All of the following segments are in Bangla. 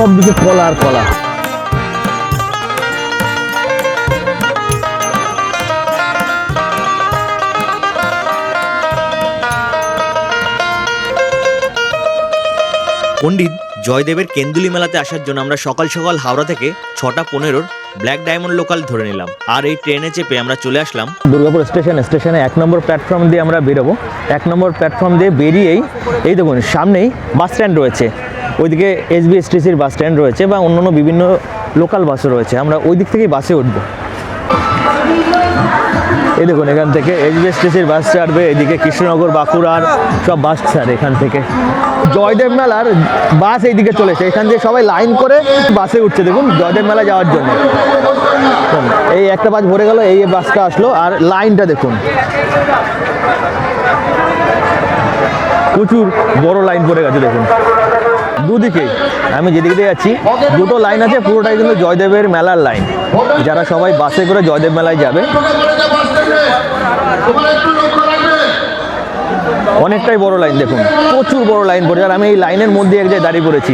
সব দিকে কলা আর কলা। পণ্ডিত জয়দেবের কেন্দুলি মেলাতে আসার জন্য আমরা সকাল সকাল হাওড়া থেকে ছটা পনেরোর ব্ল্যাক ডায়মন্ড লোকাল ধরে নিলাম। আর এই ট্রেনে চেপে আমরা চলে আসলাম দুর্গাপুর স্টেশন স্টেশনে এক নম্বর প্ল্যাটফর্ম দিয়ে আমরা বেরোবো। এক নম্বর প্ল্যাটফর্ম দিয়ে বেরিয়েই এই দেখুন সামনেই বাস স্ট্যান্ড রয়েছে। ওইদিকে এসবিএসটিসির বাস স্ট্যান্ড রয়েছে বা অন্যান্য বিভিন্ন লোকাল বাসও রয়েছে। আমরা ওই দিক থেকেই বাসে উঠবো। এই দেখুন, এখান থেকে এসবিএসটিসির বাস ছাড়বে, এদিকে কৃষ্ণনগর, বাঁকুড়ার সব বাস ছাড়ে এখান থেকে। জয়দেব মেলার বাস এইদিকে চলেছে এখান দিয়ে সবাই লাইন করে বাসে উঠছে। দেখুন জয়দেব মেলা যাওয়ার জন্য। এই একটা বাস ভরে গেল, এই বাসটা আসলো, আর লাইনটা দেখুন। প্রচুর বড় লাইন পড়ে গেছে, দেখুন। দুদিকেই আমি যেদিকে দিয়ে যাচ্ছি, দুটো লাইন আছে, পুরোটাই কিন্তু জয়দেবের মেলার লাইন যারা সবাই বাসে করে জয়দেব মেলায় যাবে। অনেকটাই বড় লাইন দেখুন, প্রচুর বড় লাইন পড়ে আর আমি এই লাইনের মধ্যে এক জায়গায় দাঁড়িয়ে পড়েছি।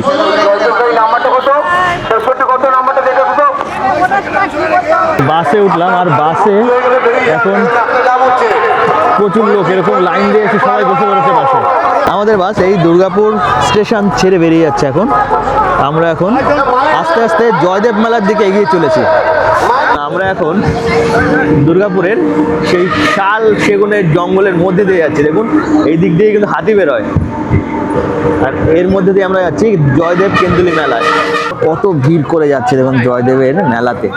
বাসে উঠলাম, আর বাসে এখন প্রচুর লোক, এরকম লাইন দিয়ে এসে সবাই বসে পড়েছে বাসে আমাদের বাস এই দুর্গাপুর স্টেশন ছেড়ে বেরিয়ে যাচ্ছে এখন। আমরা এখন আস্তে আস্তে জয়দেব মেলার দিকে এগিয়ে চলেছি। আমরা এখন দুর্গাপুরের সেই শাল সেগুনের জঙ্গলের মধ্যে দিয়ে যাচ্ছি। দেখুন, এই দিক দিয়ে কিন্তু হাতি বেরোয়। আর এর মধ্যে দিয়ে আমরা যাচ্ছি জয়দেব কেন্দুলি মেলায়। কত ভিড় করে যাচ্ছে দেখুন জয়দেবের মেলাতে।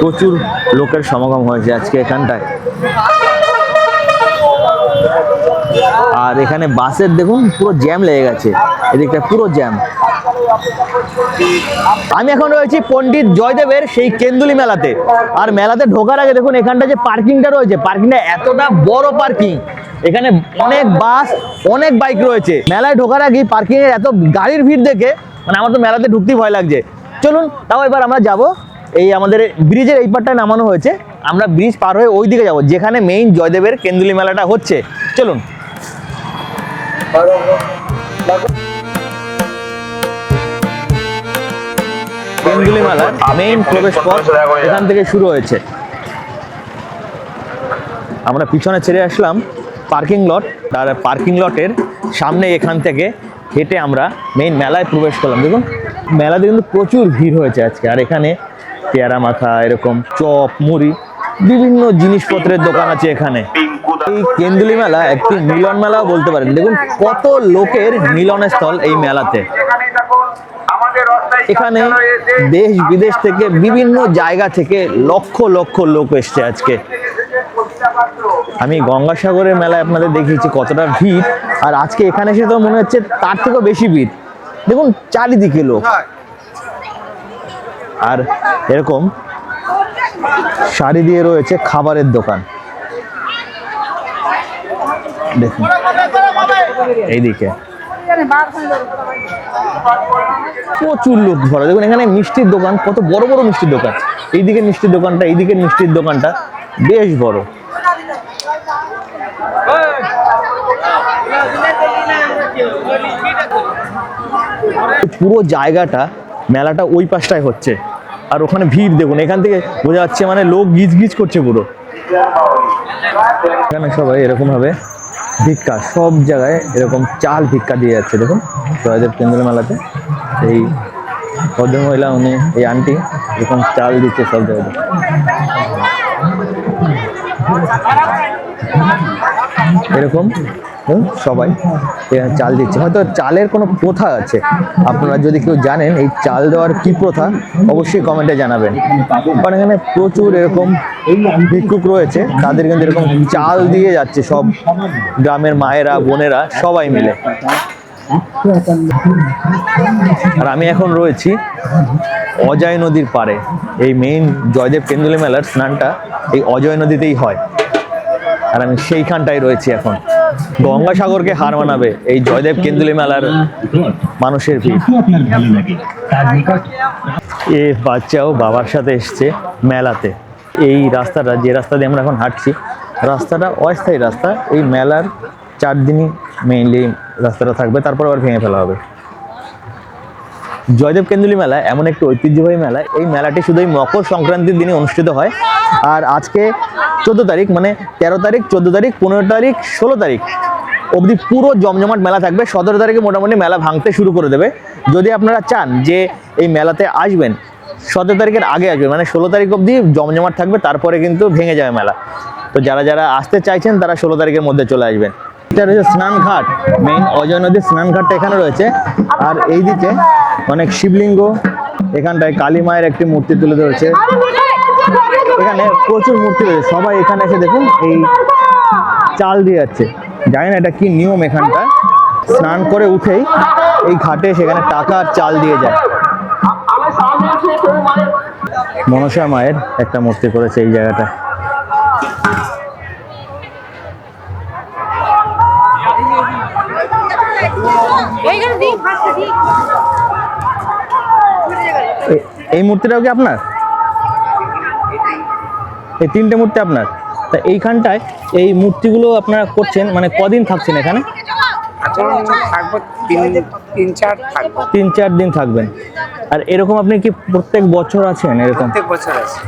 প্রচুর লোকের সমাগম হয়েছে আজকে এখানটায়। আর এখানে বাসের দেখুন পুরো জ্যাম লেগে গেছে। এদিকটা পুরো জ্যাম আমি এখন রয়েছি পণ্ডিত জয়দেবের সেই কেন্দুলি মেলাতে। আর মেলাতে ঢোকার আগে দেখুন এখানটা যে পার্কিংটা রয়েছে পার্কিংটা এতটা বড় পার্কিং এখানে অনেক বাস, অনেক বাইক রয়েছে। মেলায় ঢোকার আগে পার্কিং এর এত গাড়ির ভিড় দেখে মানে আমার তো মেলাতে ঢুকতেই ভয় লাগছে। চলুন, তাও এবার আমরা যাব। এই আমাদের ব্রিজের এই পারটায় নামানো হয়েছে। আমরা ব্রিজ পার হয়ে ওই দিকে যাব, যেখানে মেইন জয়দেবের কেন্দুলি মেলাটা হচ্ছে। চলুন। কেন্দুলি মেলার মেইন প্রবেশ পথ এখান থেকে শুরু হয়েছে। আমরা পিছনে ছেড়ে আসলাম পার্কিং লট তার পার্কিং লটের সামনে এখান থেকে হেঁটে আমরা মেইন মেলায় প্রবেশ করলাম। দেখুন, মেলাতে কিন্তু প্রচুর ভিড় হয়েছে আজকে। আর এখানে পেয়ারা মাথা এরকম চপ, মুড়ি, বিভিন্ন জিনিসপত্রের দোকান আছে এখানে। এই কেন্দুলি মেলা একটি মিলন মেলাও বলতে পারেন। দেখুন কত লোকের মিলনের স্থল এই মেলাতে। এখানে দেশ বিদেশ থেকে বিভিন্ন জায়গা থেকে লক্ষ লক্ষ লোক এসছে আজকে। আমি গঙ্গাসাগরের মেলায় আপনাদের দেখিয়েছি কতটা ভিড়। আর আজকে এখানে এসে তো মনে হচ্ছে তার থেকেও বেশি ভিড়। দেখুন চারিদিকে লোক। আর এরকম শাড়ি দিয়ে রয়েছে খাবারের দোকান। দেখুন। এইদিকে। প্রচুর লোক ভরা দেখুন, এখানে মিষ্টির দোকান, কত বড় বড় মিষ্টির দোকান। এইদিকে মিষ্টির দোকানটা, এইদিকে মিষ্টির দোকানটা। বেশ বড়। পুরো জায়গাটা, মেলাটা ওই পাশটায় হচ্ছে। আর ওখানে ভিড়, দেখুন, এখান থেকে বোঝা যাচ্ছে মানে লোক গিজ গিজ করছে পুরো। এখানে সবাই এরকম ভাবে ভিক্ষা, সব জায়গায় এরকম চাল ভিক্ষা দিয়ে যাচ্ছে, দেখুন, জয়দেব কেন্দ্র মেলাতে এই ভদ্রমহিলা উনি, এই আন্টি, এরকম চাল দিচ্ছে সব জায়গায়। এরকম সবাই চাল দিচ্ছে। হয়তো চালের কোনো প্রথা আছে। আপনারা যদি কেউ জানেন এই চাল দেওয়ার কি প্রথা, অবশ্যই কমেন্টে জানাবেন। কারণ এখানে প্রচুর এরকম ভিক্ষুক রয়েছে, তাদের কিন্তু এরকম চাল দিয়ে যাচ্ছে সব গ্রামের মায়েরা, বোনেরা, সবাই মিলে। আর আমি এখন রয়েছি অজয় নদীর পাড়ে। এই মেইন জয়দেব কেন্দুলি মেলার স্নানটা এই অজয় নদীতেই হয়। আর আমি সেইখানটাই রয়েছি এখন। গঙ্গাসাগরকে হার মানাবে এই জয়দেব কেন্দুলি মেলার মানুষের ভিড়। এ বাচ্চাও বাবার সাথে এসছে মেলাতে। এই রাস্তাটা, যে রাস্তা দিয়ে আমরা এখন হাঁটছি, রাস্তাটা অস্থায়ী রাস্তা। এই মেলার চার দিনই মেইনলি রাস্তাটা থাকবে, তারপর আবার ভেঙে ফেলা হবে। জয়দেব কেন্দুলি মেলা এমন একটি ঐতিহ্যবাহী মেলা এই মেলাটি শুধুই মকর সংক্রান্তির দিনে অনুষ্ঠিত হয়। আর আজকে চোদ্দ তারিখ মানে তেরো তারিখ, চোদ্দ তারিখ, পনেরো তারিখ, ষোলো তারিখ অবধি পুরো জমজমাট মেলা থাকবে। সতেরো তারিখে মোটামুটি মেলা ভাঙতে শুরু করে দেবে। যদি আপনারা চান যে এই মেলাতে আসবেন, সতেরো তারিখের আগে আসবেন মানে ষোলো তারিখ অবধি জমজমাট থাকবে, তারপরে কিন্তু ভেঙে যাবে মেলা। তো যারা যারা আসতে চাইছেন, তারা ষোলো তারিখের মধ্যে চলে আসবেন। এটা রয়েছে স্নান ঘাট মেইন অজয় নদীর স্নান ঘাটটা এখানে রয়েছে। আর এইদিকে অনেক শিবলিঙ্গ, এখানটায় কালী মায়ের একটি মূর্তি তুলে ধরেছে। এখানে প্রচুর মূর্তি রয়েছে। সবাই এখানে এসে দেখুন, এই চাল দিয়ে যাচ্ছে। জানি না এটা কি নিয়ম এখানটা স্নান করে উঠেই এই ঘাটে সেখানে টাকা আর চাল দিয়ে যায়। মনসা মায়ের একটা মূর্তি করেছে এই জায়গাটা। এই মূর্তিটাও কি আপনার? এই তিনটে মূর্তি আপনার? তা এইখানটায় এই মূর্তিগুলো আপনারা করছেন মানে কদিন থাকছেন এখানে? তিন চার দিন থাকবেন। আর এরকম আপনি কি প্রত্যেক বছর আছেন এরকম? প্রত্যেক বছর আছে।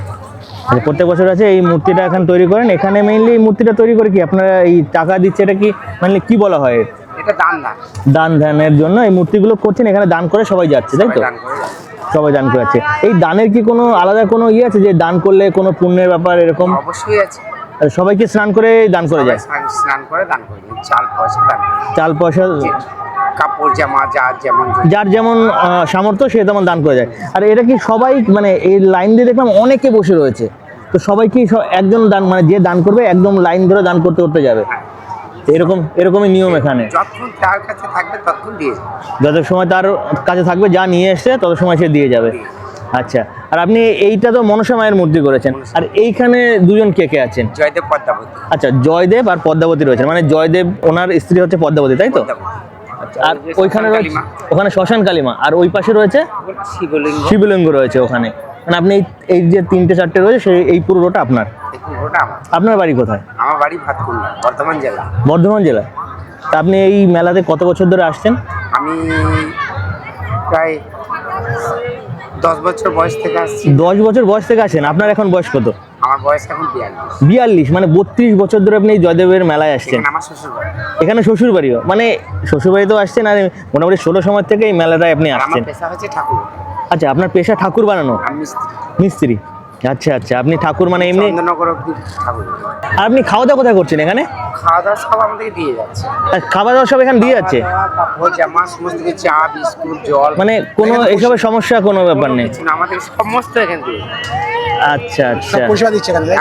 আচ্ছা, প্রত্যেক বছর আছে এই মূর্তিটা এখন তৈরি করেন? এখানে মেইনলি এই মূর্তিটা তৈরি করে কি আপনারা এই টাকা দিচ্ছে এটা কি মানে কি বলা হয়? এটা দান ধ্যানের জন্য এই মূর্তিগুলো করছেন এখানে দান করে সবাই যাচ্ছে তাই তো। সবাই দান করে যাচ্ছে। এই দানের কি কোনো আলাদা কোনো ইয়ে আছে যে দান করলে কোনো পুণ্যের ব্যাপার এরকম? অবশ্যই আছে। আর সবাই কি স্নান করে দান করে যায়? স্নান- করে দান করে চাল পয়সা দান চাল পয়সা কাপড় জামা যা যেমন যার যেমন সামর্থ্য সে তেমন দান করে যায়। আর এটা কি সবাই মানে এই লাইন দিয়ে দেখলাম অনেকে বসে রয়েছে। তো সবাই কি একজন দান মানে যে দান করবে একদম লাইন ধরে দান করতে করতে যাবে? হ্যাঁ। এরকম এরকমই নিয়ম এখানে। যতক্ষণ তার কাছে থাকবে ততক্ষণ দিয়ে যত সময় তার কাছে থাকবে যা নিয়ে এসছে তত সময় সে দিয়ে যাবে। আচ্ছা আর আপনি এইটা তো মনসা মায়ের মূর্তি করেছেন। আর এইখানে দুজন কে কে আছেন? জয়দেব পদ্মাবতী। আচ্ছা জয়দেব আর পদ্মাবতী রয়েছেন। মানে জয়দেব ওনার স্ত্রী হচ্ছে পদ্মাবতী তাই তো? পদ্মাবতী। আর ওইখানে রয়েছে ওখানে শ্মশান কালীমা। আর ওই পাশে রয়েছে? শিবলিঙ্গ। শিবলিঙ্গ রয়েছে ওখানে। মানে আপনি এই- যে তিনটে চারটে রয়েছে সেই এই পুরো রোটা আপনার? আপনার বাড়ি কোথায়? আমার বাড়ি ভাতকুন্ডা বর্ধমান জেলা। বর্ধমান জেলা। তা আপনি এই মেলাতে কত বছর ধরে আসছেন? আমি প্রায় দশ বছর বয়স থেকে আসছি। দশ বছর বয়স থেকে আসেন আপনার এখন বয়স কত? আমার বয়স এখন বিয়াল্লিশ। বিয়াল্লিশ মানে বত্রিশ বছর ধরে আপনি জয়দেবের মেলায় আসছেন। এখানে আমার শ্বশুর বাড়ি এখানে শ্বশুর বাড়িও মানে শ্বশুর বাড়িতেও আসছেন আর মোটামুটি ষোলো সময় থেকে এই মেলাটায় আপনি আসছেন। পেশা হচ্ছে ঠাকুর। আচ্ছা আপনার পেশা ঠাকুর বানানো? মিস্ত্রি। আচ্ছা আচ্ছা আপনি ঠাকুর মানে এমনি? আর আপনি খাওয়া দাওয়া কোথায় করছেন এখানে? খাওয়া দাওয়া সব আমাদেরকে দিয়ে যাচ্ছে। খাওয়া দাওয়া সব এখানে দিয়ে যাচ্ছে? চা বিস্কুট জল। মানে কোনো এসবের সমস্যা কোনো ব্যাপার নেই? আমাদের সমস্ত এখান থেকে আচ্ছা আচ্ছা।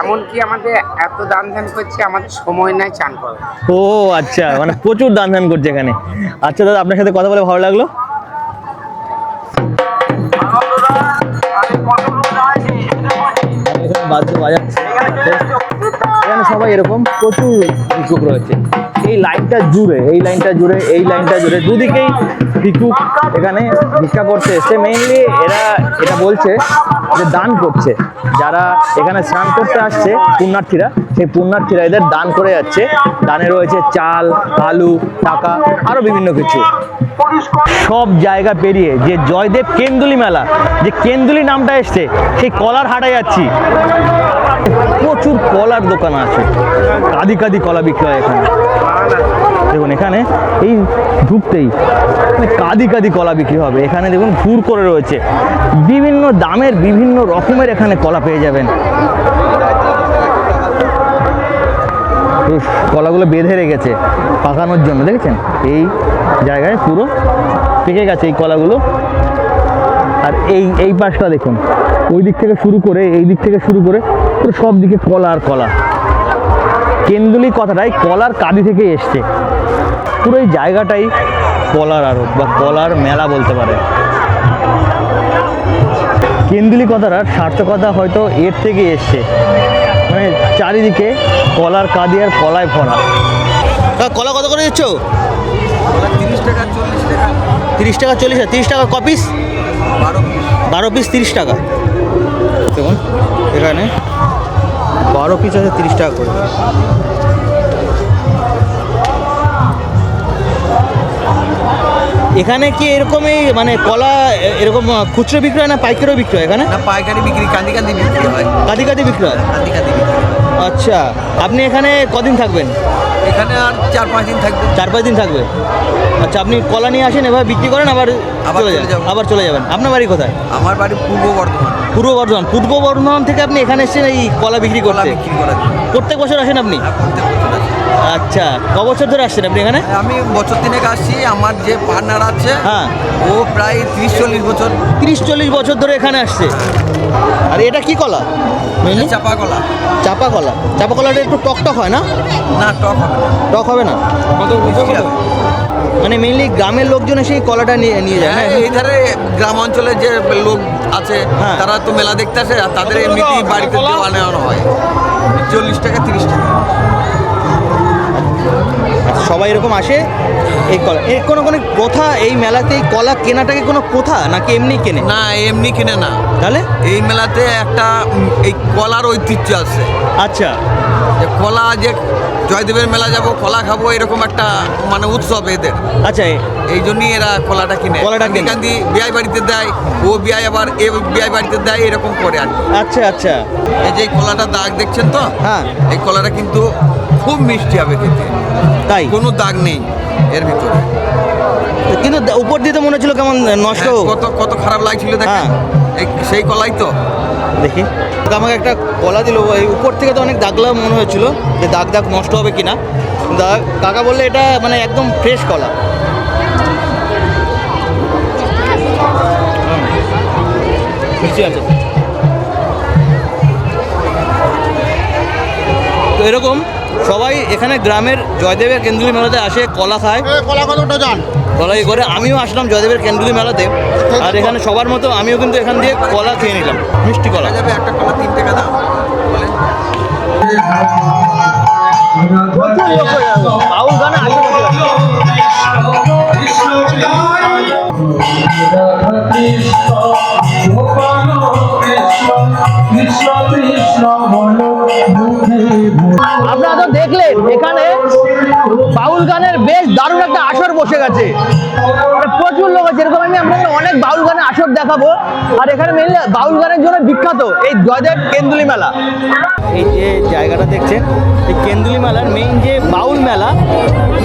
এমনকি আমাদের এত দান ধ্যান করছে আমাদের সময় নাই চান করার। ও আচ্ছা মানে প্রচুর দান ধান করছে এখানে। আচ্ছা দাদা আপনার সাথে কথা বলে ভালো লাগল? এখানে সবাই এরকম প্রচুর ভিক্ষুক রয়েছে। এই লাইনটা জুড়ে, এই লাইনটা জুড়ে, এই লাইনটা জুড়ে। দুদিকেই ভিক্ষুক এখানে ভিক্ষা করতে এসছে মেইনলি এরা এটা বলছে যে দান করছে। যারা এখানে স্নান করতে আসছে পুণ্যার্থীরা, সেই পুণ্যার্থীরা এদের দান করে যাচ্ছে। দানে রয়েছে চাল, আলু, টাকা, আরও বিভিন্ন কিছু। সব জায়গা পেরিয়ে যে জয়দেব কেন্দুলি মেলা, যে কেন্দুলি নামটা এসছে, সেই কলার হাটে যাচ্ছি। প্রচুর কলার দোকান আছে। কাদি কাদি কলা বিক্রি হয় এখানে। দেখুন, এখানে এই ঢুকতেই মানে কাদি কাদি কলা বিক্রি হবে। এখানে দেখুন, ঘুর করে রয়েছে। বিভিন্ন দামের বিভিন্ন রকমের এখানে কলা পেয়ে যাবেন। কলাগুলো বেঁধে রেখেছে পাকানোর জন্য, দেখেছেন? এই জায়গায় পুরো পেকে গেছে এই কলাগুলো। আর এই এই পাশটা দেখুন, ওই দিক থেকে শুরু করে, এই দিক থেকে শুরু করে পুরো সব দিকে কলা। আর কলা কেন্দুলি কথাটাই, কলার কাদি থেকে এসছে। পুরো এই জায়গাটাই কলার আড়ত বা কলার মেলা বলতে পারে। কেন্দুলি কথাটার সার্থকতা হয়তো এর থেকে এসছে। মানে চারিদিকে কলার কাদি আর কলায় ভরা। কলা কত করে দিচ্ছ? তিরিশ টাকা চল্লিশ টাকা তিরিশ টাকা কপিস বারো পিস তিরিশ টাকা। দেখুন এখানে বারো পিস আছে তিরিশ টাকা করে। এখানে কি এরকমই মানে কলা এরকম খুচরো বিক্রয় না পাইকারিও বিক্রয় এখানে? না পাইকারি বিক্রি কাঁদি কাঁদি বিক্রি হয়। কাঁদি কাঁদি বিক্রি বিক্রয়? কাঁদি কাঁদি বিক্রি আচ্ছা আপনি এখানে কদিন থাকবেন? এখানে আর চার পাঁচ দিন থাকবে। চার পাঁচ দিন থাকবে। আচ্ছা আপনি কলা নিয়ে আসেন এভাবে বিক্রি করেন আবার আবার চলে যাবেন আবার চলে যাবেন। আপনার বাড়ি কোথায়? আমার বাড়ি পূর্ব বর্ধমান। পূর্ব বর্ধমান। পূর্ব বর্ধমান থেকে আপনি এখানে এসেছেন এই কলা বিক্রি করতে? বিক্রি করার জন্য। প্রত্যেক বছর আসেন আপনি? প্রত্যেক বছর আসি। আচ্ছা ক বছর ধরে আসছেন আপনি এখানে? আমি বছর তিনেক আসছি। আমার যে পার্টনার আছে হ্যাঁ। ও প্রায় ত্রিশ চল্লিশ বছর তিরিশ চল্লিশ বছর ধরে এখানে আসছে। আর এটা কি কলা? মেনলি চাপা কলা। চাপা কলা। চাপা কলাটা একটু টক টক হয় না? না টক হবে না। টক হবে না? মিষ্টি হবে। মানে মেনলি গ্রামের লোকজন এসে এই কলাটা নিয়ে নিয়ে যায় হ্যাঁ না এই ধারে গ্রাম অঞ্চলে যে লোক আছে হ্যাঁ। তারা তো মেলা দেখতে আসে আর তাদের এমনিতেই বাড়িতে দেওয়া নেওয়ানো হয়। চল্লিশ টাকা তিরিশ টাকা। আচ্ছা, সবাই এরকম আসে এই কলা। এর কোনো কোনো প্রথা এই মেলাতে এই কলা কেনাটাকে কোনো প্রথা নাকি এমনি কেনে? না এমনি কেনে না। তাহলে? এই মেলাতে একটা এই কলার ঐতিহ্য আছে। আচ্ছা। যে কলা যে জয়দেবের মেলা যাব কলা খাব এরকম একটা মানে উৎসব এদের। আচ্ছা এই জন্যই এরা কলাটা কিনে। কলাটা কিনে। বিয়ে বাড়িতে দেয় ও বিয়ে আবার এ বিয়ে বাড়িতে দেয় এরকম করে আর আচ্ছা আচ্ছা। এই যে কলাটা দাগ দেখছেন তো? হ্যাঁ। এই কলাটা কিন্তু খুব মিষ্টি হবে খেতে। তাই? কোনো দাগ নেই এর ভিতরে। কিন্তু উপর দিয়ে তো মনে হচ্ছিল কেমন নষ্ট হ্যাঁ, কত কত খারাপ লাগছিল দেখেন। হ্যাঁ। এই সেই কলাই তো। দেখি। আমাকে একটা কলা দিল। এই উপর থেকে তো অনেক দাগলা মনে হয়েছিল যে দাগ দাগ নষ্ট হবে কিনা। দাগ কাকা বললে এটা মানে একদম ফ্রেশ কলা। তো এরকম সবাই এখানে গ্রামের জয়দেবের কেন্দ্রীয় মেলাতে আসে, কলা খায়। কলা কত ডজন কলাই করে আমিও আসলাম জয়দেবের কেন্দ্রীয় মেলাতে। আর এখানে সবার মতো আমিও কিন্তু এখান দিয়ে কলা খেয়ে নিলাম মিষ্টি কলা। যাবে একটা কলা তিন টাকা দাম। গানে। আপনারা তো দেখলেন এখানে বাউল গানের বেশ দারুণ একটা আসর বসে গেছে। আসর দেখাবো। আর এখানে মেনলি বাউল গানের জন্য বিখ্যাত এই জয়দেব কেন্দুলি মেলা। এই যে জায়গাটা দেখছেন, এই কেন্দুলি মেলার মেইন যে বাউল মেলা,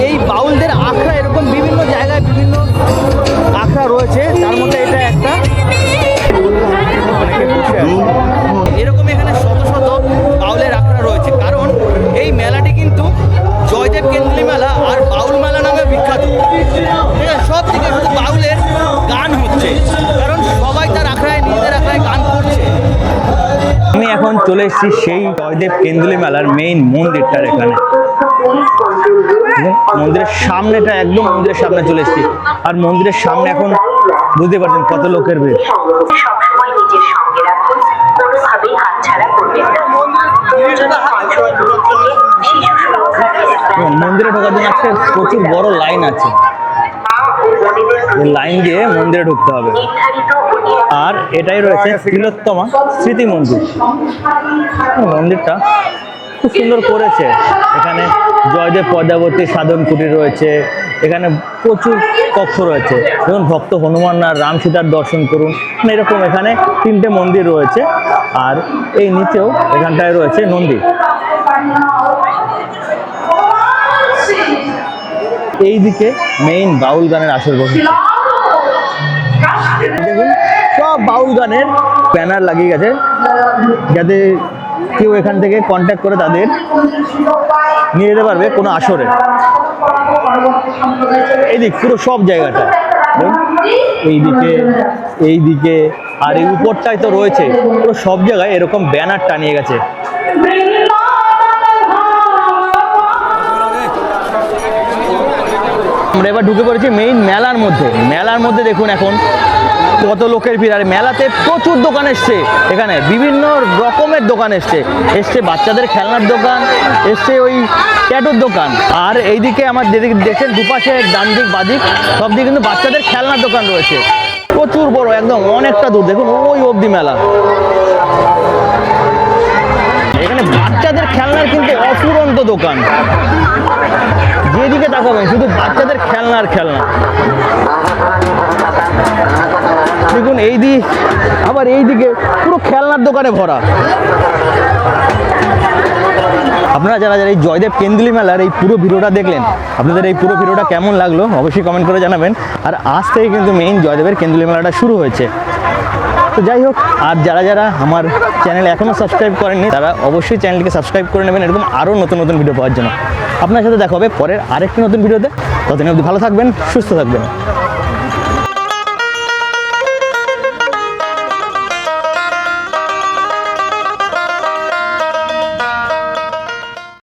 এই বাউলদের আখড়া এরকম বিভিন্ন জায়গায় বিভিন্ন আখড়া রয়েছে। তার মধ্যে এটা একটা। এরকম এখানে শত শত বাউলের আখড়া রয়েছে। কারণ এই মেলাটি কিন্তু জয়দেব কেন্দুলি মেলা আর বাউল মেলা নামে বিখ্যাত। সব থেকে শুধু বাউলের গান হচ্ছে। নিজেদের গান করছে। আমি এখন চলে এসেছি সেই জয়দেব কেন্দ্রী মেলার মেইন মন্দিরটার এখানে। মন্দিরের সামনেটা একদম মন্দিরের সামনে চলে এসেছি। আর মন্দিরের সামনে এখন বুঝতে পারছেন কত লোকের ভিড়। মন্দিরে ঢোকার জন্য একটা প্রচুর বড় লাইন আছে। লাইন দিয়ে মন্দিরে ঢুকতে হবে। আর এটাই রয়েছে তিলোত্তমা স্মৃতি মন্দির মন্দিরটা খুব সুন্দর করেছে। এখানে জয়দেব পদ্মাবতী সাধন কুটির রয়েছে। এখানে প্রচুর কক্ষ রয়েছে। যেমন ভক্ত হনুমান আর রাম সীতার দর্শন করুন। মানে এরকম এখানে তিনটে মন্দির রয়েছে। আর এই নিচেও এখানটায় রয়েছে নন্দী। এইদিকে মেইন বাউল গানের আসর বসেছে দেখুন, সব বাউল গানের ব্যানার লাগিয়ে গেছে। যাতে কেউ এখান থেকে কন্ট্যাক্ট করে তাদের নিয়ে যেতে পারবে কোনো আসরে। এইদিক পুরো সব জায়গাটা। এইদিকে এইদিকে, আর এই উপরটায় তো রয়েছে। পুরো সব জায়গায় এরকম ব্যানার টানিয়ে গেছে। আমরা এবার ঢুকে পড়েছি মেইন মেলার মধ্যে। মেলার মধ্যে দেখুন এখন কত লোকের ভিড়। আর মেলাতে প্রচুর দোকান এসছে এখানে। বিভিন্ন রকমের দোকান এসছে। এসছে বাচ্চাদের খেলনার দোকান, এসছে ওই ট্যাটুর দোকান। আর এইদিকে আমার যেদিকে দেখছেন দুপাশে ডান দিক বাদিক সব দিকে কিন্তু বাচ্চাদের খেলনার দোকান রয়েছে। প্রচুর বড়, একদম অনেকটা দূর। দেখুন ওই অবধি মেলা। এখানে বাচ্চাদের খেলনার কিন্তু অফুরন্ত দোকান। যেদিকে তাকাবেন শুধু বাচ্চাদের খেলনার খেলনা। দেখুন, এই দিক, আবার এই দিকে পুরো খেলনার দোকানে ভরা। আপনারা যারা যারা এই জয়দেব কেন্দ্রী মেলার এই পুরো ভিডিওটা দেখলেন, আপনাদের এই পুরো ভিডিওটা কেমন লাগল অবশ্যই কমেন্ট করে জানাবেন। আর আজ থেকে কিন্তু মেইন জয়দেবের কেন্দ্রী মেলাটা শুরু হয়েছে। তো যাই হোক, আর যারা যারা আমার চ্যানেল এখনও সাবস্ক্রাইব করেননি, তারা অবশ্যই চ্যানেলটিকে সাবস্ক্রাইব করে নেবেন, এরকম আরও নতুন নতুন ভিডিও পাওয়ার জন্য। আপনার সাথে দেখা হবে পরের আরেকটি নতুন ভিডিওতে। ততদিন অবধি ভালো থাকবেন সুস্থ থাকবেন।